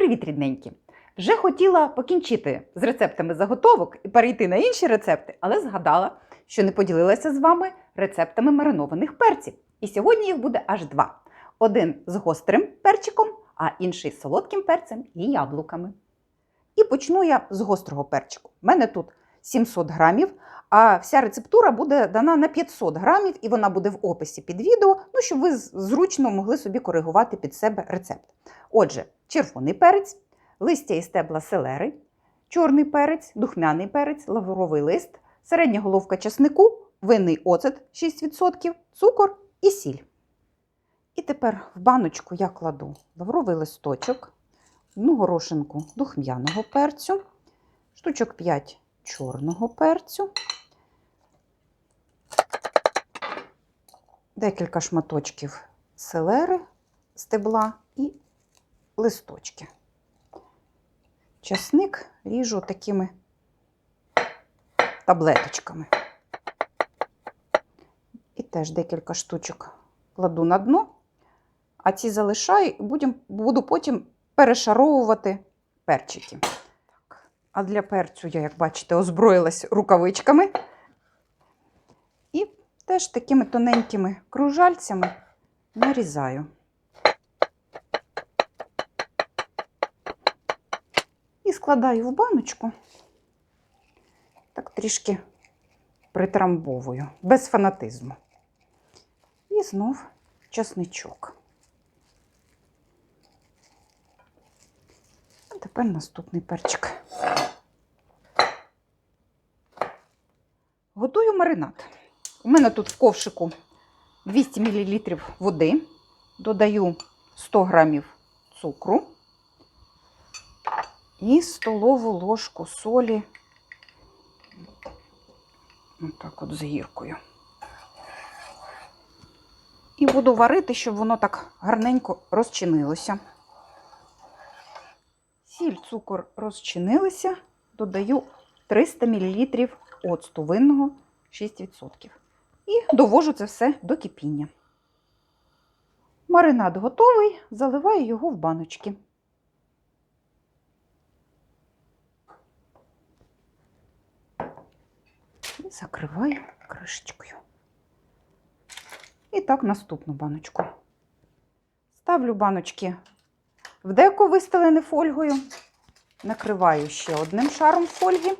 Привіт, рідненькі! Вже хотіла покінчити з рецептами заготовок і перейти на інші рецепти, але згадала, що не поділилася з вами рецептами маринованих перців. І сьогодні їх буде аж два: один з гострим перчиком, а інший з солодким перцем і яблуками. І почну я з гострого перчику. У мене тут 700 грамів, а вся рецептура буде дана на 500 грамів, і вона буде в описі під відео, ну, щоб ви зручно могли собі коригувати під себе рецепт. Отже, червоний перець, листя і стебла селери, чорний перець, духмяний перець, лавровий лист, середня головка часнику, винний оцет 6%, цукор і сіль. І тепер в баночку я кладу лавровий листочок, одну горошинку духмяного перцю, штучок 5 чорного перцю, декілька шматочків селери, стебла і листочки. Часник ріжу такими таблеточками. І теж декілька штучок кладу на дно, а ці залишаю і буду потім перешаровувати перчики. А для перцю я, як бачите, озброїлась рукавичками. І теж такими тоненькими кружальцями нарізаю. І складаю в баночку, так трішки притрамбовую, без фанатизму. І знов часничок. Тепер наступний перчик. Готую маринад. У мене тут в ковшику 200 мл води, додаю 100 грамів цукру і столову ложку солі. Отак от з гіркою. І буду варити, щоб воно так гарненько розчинилося. Сіль, цукор розчинилися, додаю 300 мл оцту винного 6%. І довожу це все до кипіння. Маринад готовий, заливаю його в баночки. І закриваю кришечкою. І так наступну баночку. Ставлю баночки в деко вистелене фольгою, накриваю ще одним шаром фольги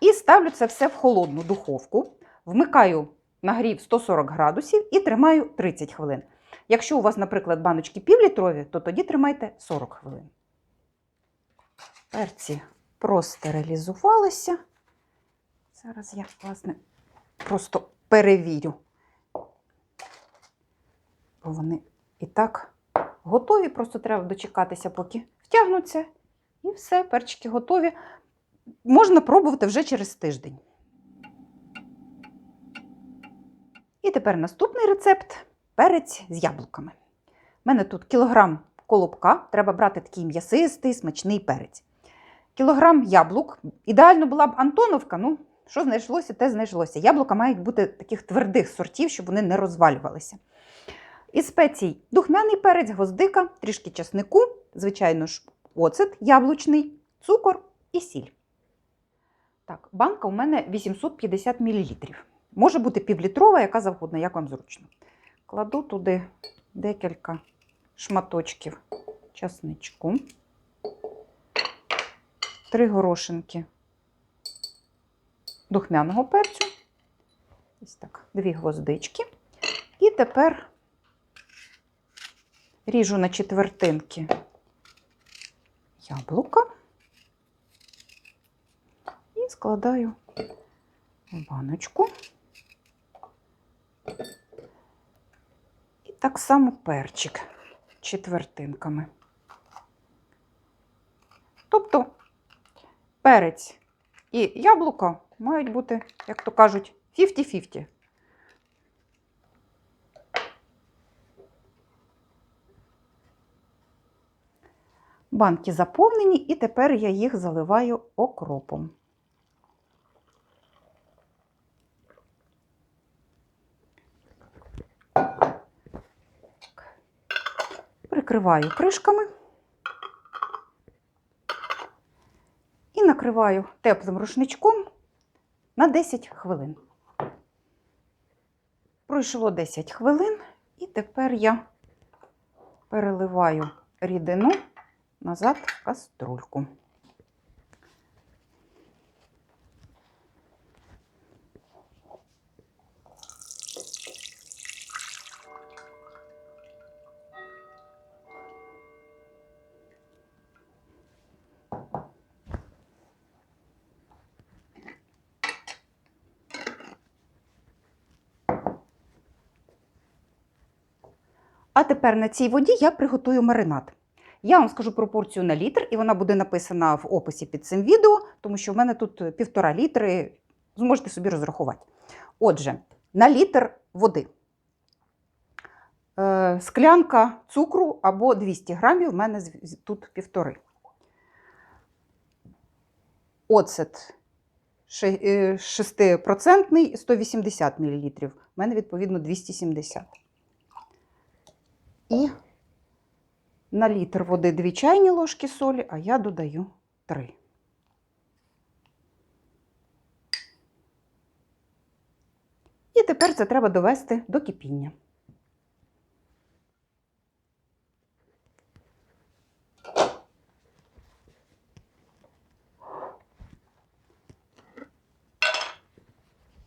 і ставлю це все в холодну духовку. Вмикаю нагрів 140 градусів і тримаю 30 хвилин. Якщо у вас, наприклад, баночки півлітрові, то тоді тримайте 40 хвилин. Перці простерилізувалися. Зараз я, власне, просто перевірю. Бо вони і так готові, просто треба дочекатися, поки втягнуться. І все, перчики готові. Можна пробувати вже через тиждень. І тепер наступний рецепт перець з яблуками. У мене тут кілограм колобка, треба брати такий м'ясистий, смачний перець. Кілограм яблук. Ідеально була б Антоновка, ну, що знайшлося, те знайшлося. Яблука мають бути таких твердих сортів, щоб вони не розвалювалися. Із спецій духмяний перець, гвоздика, трішки часнику, звичайно ж, оцет яблучний, цукор і сіль. Так, банка у мене 850 мл. Може бути півлітрова, яка завгодно, як вам зручно. Кладу туди декілька шматочків часничку, три горошинки духмяного перцю, ось так, дві гвоздички. І тепер ріжу на четвертинки яблука і складаю в баночку. І так само перчик четвертинками. Тобто перець і яблуко мають бути, як то кажуть, 50-50. Банки заповнені, і тепер я їх заливаю окропом. Прикриваю кришками і накриваю теплим рушничком на 10 хвилин. Пройшло 10 хвилин, і тепер я переливаю рідину назад в каструльку. А тепер на цій воді я приготую маринад. Я вам скажу пропорцію на літр, і вона буде написана в описі під цим відео, тому що в мене тут півтора літри, зможете собі розрахувати. Отже, на літр води. Е, склянка цукру або 200 грамів, в мене тут півтори. Оцет е, 6% 180 мл. В мене, відповідно, 270. І на літр води 2 чайні ложки солі, а я додаю 3. І тепер це треба довести до кипіння.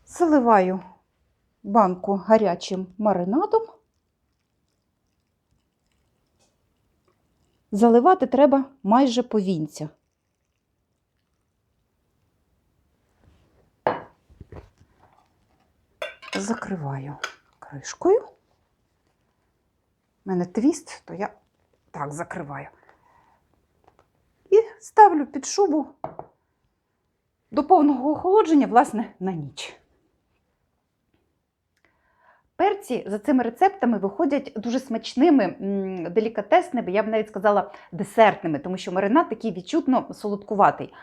Заливаю банку гарячим маринадом. Заливати треба майже повінця. Закриваю кришкою. У мене твіст, то я так закриваю. І ставлю під шубу до повного охолодження, власне, на ніч. Перці за цими рецептами виходять дуже смачними, делікатесними, я б навіть сказала десертними, тому що маринад такий відчутно солодкуватий.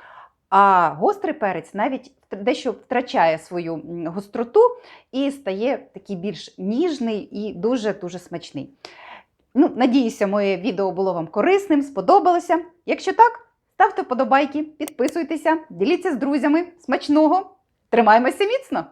А гострий перець навіть дещо втрачає свою гостроту і стає такий більш ніжний і дуже-дуже смачний. Ну, надіюся, моє відео було вам корисним, сподобалося. Якщо так, ставте вподобайки, підписуйтеся, діліться з друзями. Смачного! Тримаємося міцно!